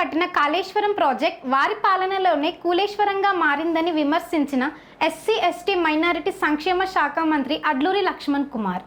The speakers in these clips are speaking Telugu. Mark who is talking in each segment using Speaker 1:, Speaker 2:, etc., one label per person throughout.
Speaker 1: కట్టిన కాళేశ్వరం ప్రాజెక్ట్ వారి పాలనలోనే కూలేశ్వరంగా మారిందని విమర్శించిన ఎస్సీ ఎస్టీ మైనారిటీ సంక్షేమ శాఖ మంత్రి అడ్లూరి లక్ష్మణ్ కుమార్.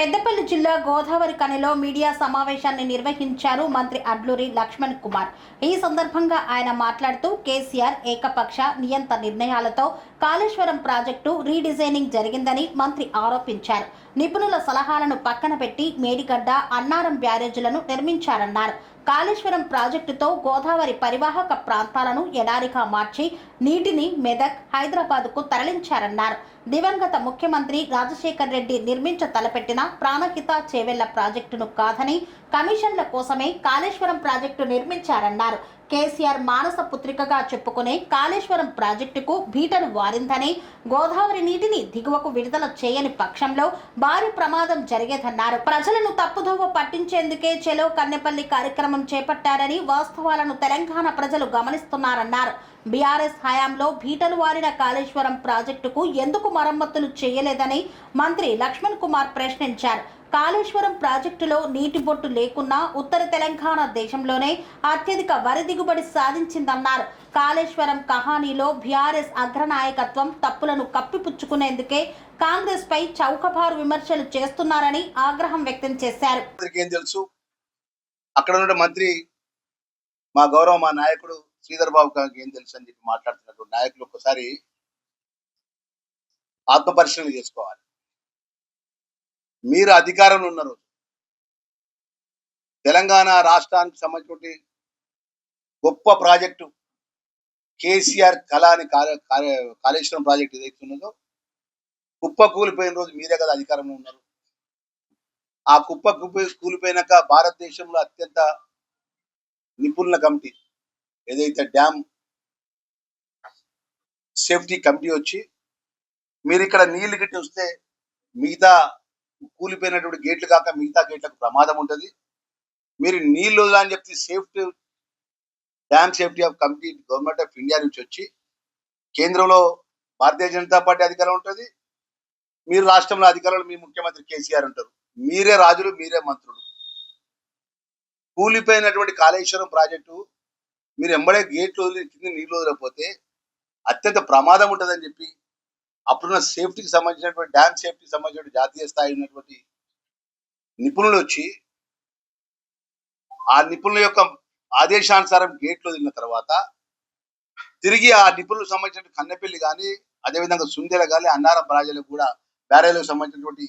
Speaker 2: పెద్దపల్లి జిల్లా గోదావరి కనిలో మీడియా సమావేశాన్ని నిర్వహించారు మంత్రి అడ్లూరి లక్ష్మణ్ కుమార్. ఈ సందర్భంగా ఆయన మాట్లాడుతూ కేసీఆర్ ఏకపక్ష నియంత నిర్ణయాలతో కాళేశ్వరం ప్రాజెక్టు రీడిజైనింగ్ జరిగిందని మంత్రి ఆరోపించారు. నిపుణుల సలహాలను పక్కన పెట్టి మేడిగడ్డ అన్నారం బ్యారేజీలను నిర్మించారన్నారు. కాళేశ్వరం ప్రాజెక్టుతో గోదావరి పరివాహక ప్రాంతాలను ఎడారిగా మార్చి నీటిని మెదక్ హైదరాబాద్కు తరలించారన్నారు. దివంగత ముఖ్యమంత్రి రాజశేఖర్ రెడ్డి నిర్మించ తలపెట్టిన ప్రాణహిత చేవెళ్ళ ప్రాజెక్టును కాదని కమిషన్ల కోసమే కాళేశ్వరం ప్రాజెక్టు నిర్మించారన్నారు. కేసీఆర్ మానస పుత్రికగా చెప్పుకునే కాళేశ్వరం ప్రాజెక్టుకు బీటలు వారిందని గోదావరి నీటిని దిగువకు విడుదల చేయని పక్షంలో భారీ ప్రమాదం జరిగేదన్నారు. ప్రజలను తప్పుదోవ పట్టించేందుకే చెలో కన్నెపల్లి కార్యక్రమం చేపట్టారని వాస్తవాలను తెలంగాణ ప్రజలు గమనిస్తున్నారన్నారు. బీఆర్ఎస్ హయాంలో బీటలు వారిన కాళేశ్వరం ప్రాజెక్టుకు ఎందుకు మరమ్మతులు చేయలేదని మంత్రి లక్ష్మణ్ కుమార్ ప్రశ్నించారు. కాళేశ్వరం ప్రాజెక్టులో నీటి బొట్టు లేకున్నా ఉత్తర తెలంగాణ దేశంలోనే అత్యధిక వరి దిగుబడి సాధించిందన్నారు. కాళేశ్వరం కహానీలో బీఆర్ఎస్ అగ్రనాయకత్వం తప్పులను కప్పిపుచ్చుకునేందుకే కాంగ్రెస్ పై చౌకబారు విమర్శలు చేస్తున్నారని ఆగ్రహం వ్యక్తం చేశారు.
Speaker 3: తెలుసు? అక్కడ ఉన్న మంత్రి మా గౌరవ మా నాయకుడు శ్రీధర్ బాబు గారికి ఏం తెలుసు అని చెప్పి మాట్లాడుతున్నటువంటి నాయకులు ఒక్కసారి ఆత్మ పరిశీలన చేసుకోవాలి. మీరు అధికారంలో ఉన్న రోజు తెలంగాణ రాష్ట్రానికి సంబంధించిన గొప్ప ప్రాజెక్టు కేసీఆర్ కళ అని కాళేశ్వరం ప్రాజెక్ట్ ఏదైతే ఉన్నదో కుప్ప కూలిపోయిన రోజు మీరే కదా అధికారంలో ఉన్నారు. ఆ కుప్ప కుప్ప కూలిపోయినాక భారతదేశంలో అత్యంత నిపుణుల కమిటీ ఏదైతే డ్యామ్ సేఫ్టీ కమిటీ వచ్చి మీరు ఇక్కడ నీళ్ళు గిట్టి వస్తే మిగతా కూలిపోయినటువంటి గేట్లు కాక మిగతా గేట్లకు ప్రమాదం ఉంటుంది. మీరు నీళ్ళు వదలా అని చెప్పి safety dam safety of committee government of India నుంచి వచ్చి కేంద్రంలో భారతీయ జనతా పార్టీ అధికారం ఉంటుంది. మీరు రాష్ట్రంలో అధికారులు మీ ముఖ్యమంత్రి కేసీఆర్ ఉంటారు. మీరే రాజులు మీరే మంత్రులు. కూలిపోయినటువంటి కాళేశ్వరం ప్రాజెక్టు మీరు ఎంబడే గేట్లు వదిలి కింద నీళ్ళు వదలకపోతే అత్యంత ప్రమాదం ఉంటుందని చెప్పి అప్పుడున్న సేఫ్టీకి సంబంధించినటువంటి డ్యామ్ సేఫ్టీకి సంబంధించిన జాతీయ స్థాయి ఉన్నటువంటి నిపుణులు వచ్చి ఆ నిపుణుల యొక్క ఆదేశానుసారం గేట్లు తిన్న తర్వాత తిరిగి ఆ నిపుణులకు సంబంధించిన కన్నెపల్లి కానీ అదేవిధంగా సుందెల కానీ అన్నారం బ్రాజలకు కూడా బ్యారేజ్లకు సంబంధించినటువంటి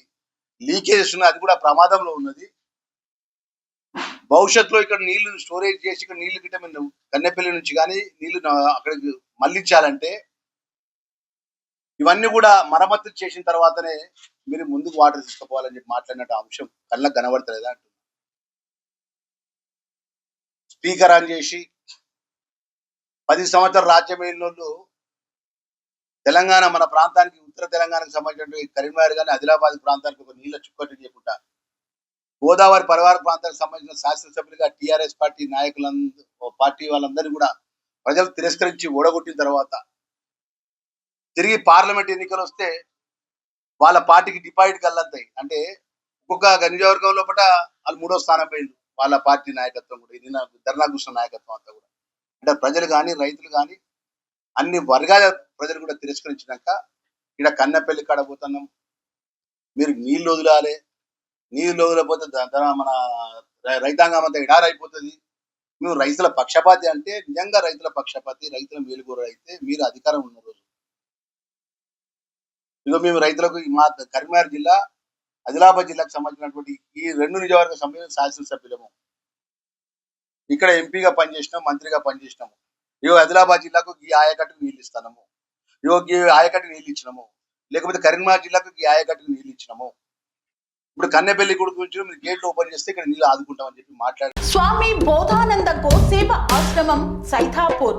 Speaker 3: లీకేజెస్ ఉన్నాయి. అది కూడా ప్రమాదంలో ఉన్నది. భవిష్యత్తులో ఇక్కడ నీళ్ళు స్టోరేజ్ చేసి ఇక్కడ నీళ్ళు గిట్ట మీరు కన్నెపల్లి నుంచి కానీ నీళ్ళు అక్కడికి మళ్ళించాలంటే ఇవన్నీ కూడా మరమ్మతు చేసిన తర్వాతనే మీరు ముందుకు వాటర్ తీసుకుపోవాలని చెప్పి మాట్లాడినట్టు అంశం కళ్ళకు కనబడతలేదా అంటున్నా. స్పీకర్ ఆన్ చేసి పది సంవత్సరాలు రాజ్యం తెలంగాణ మన ప్రాంతానికి ఉత్తర తెలంగాణకు సంబంధించినటువంటి కరీంనగర్ కానీ ఆదిలాబాద్ ప్రాంతానికి ఒక నీళ్ళ చుక్కటి చేయకుండా గోదావరి పరివార ప్రాంతానికి సంబంధించిన శాసనసభ్యులుగా టిఆర్ఎస్ పార్టీ నాయకులందరూ పార్టీ వాళ్ళందరినీ కూడా ప్రజలు తిరస్కరించి ఓడగొట్టిన తర్వాత తిరిగి పార్లమెంట్ ఎన్నికలు వస్తే వాళ్ళ పార్టీకి డిపాజిట్ కల్లంతాయి అంటే ఒక్కొక్క నియోజకవర్గం లోపల వాళ్ళు మూడో స్థానం పోయింది వాళ్ళ పార్టీ నాయకత్వం కూడా ఇది నా- ధర్నా కూర్చున్న నాయకత్వం అంతా కూడా. అంటే ప్రజలు కానీ రైతులు కానీ అన్ని వర్గాల ప్రజలు కూడా తిరస్కరించినాక ఇక్కడ కన్నెపల్లి కాడ పోతున్నాం. మీరు నీళ్ళు వదిలాలి. నీళ్ళు వదిలేకపోతే మన రైతాంగం అంతా ఎడారైపోతుంది. మేము రైతుల పక్షపాతి అంటే నిజంగా రైతుల పక్షపాతి రైతుల మేలుకూర అయితే మీరు అధికారం ఉన్న రోజు. ఇదో మేము రైతులకు మా కరీంనగర్ జిల్లా ఆదిలాబాద్ జిల్లాకు సంబంధించినటువంటి ఈ రెండు నియోజకవర్గ సంబంధించిన శాసనసభ్యులము. ఇక్కడ ఎంపీగా పనిచేసినాం మంత్రిగా పనిచేసినాము. ఇగో ఆదిలాబాద్ జిల్లాకు ఈ ఆయకట్టుకు నీళ్ళు ఇస్తాము ఇగో ఈ ఆయకట్టుకు నీళ్ళు ఇచ్చినాము. లేకపోతే కరీంనగర్ జిల్లాకు ఈ ఆయకట్టుకు నీళ్ళు ఇచ్చినాము. ఇప్పుడు కన్నెపల్లి గుడి గురించి మీరు గేట్లు ఓపెన్ చేస్తే ఇక్కడ నీళ్ళు ఆదుకుంటామని చెప్పి మాట్లాడారు
Speaker 2: స్వామి బోధానంద గోసేవ ఆశ్రమం సైతాపూర్.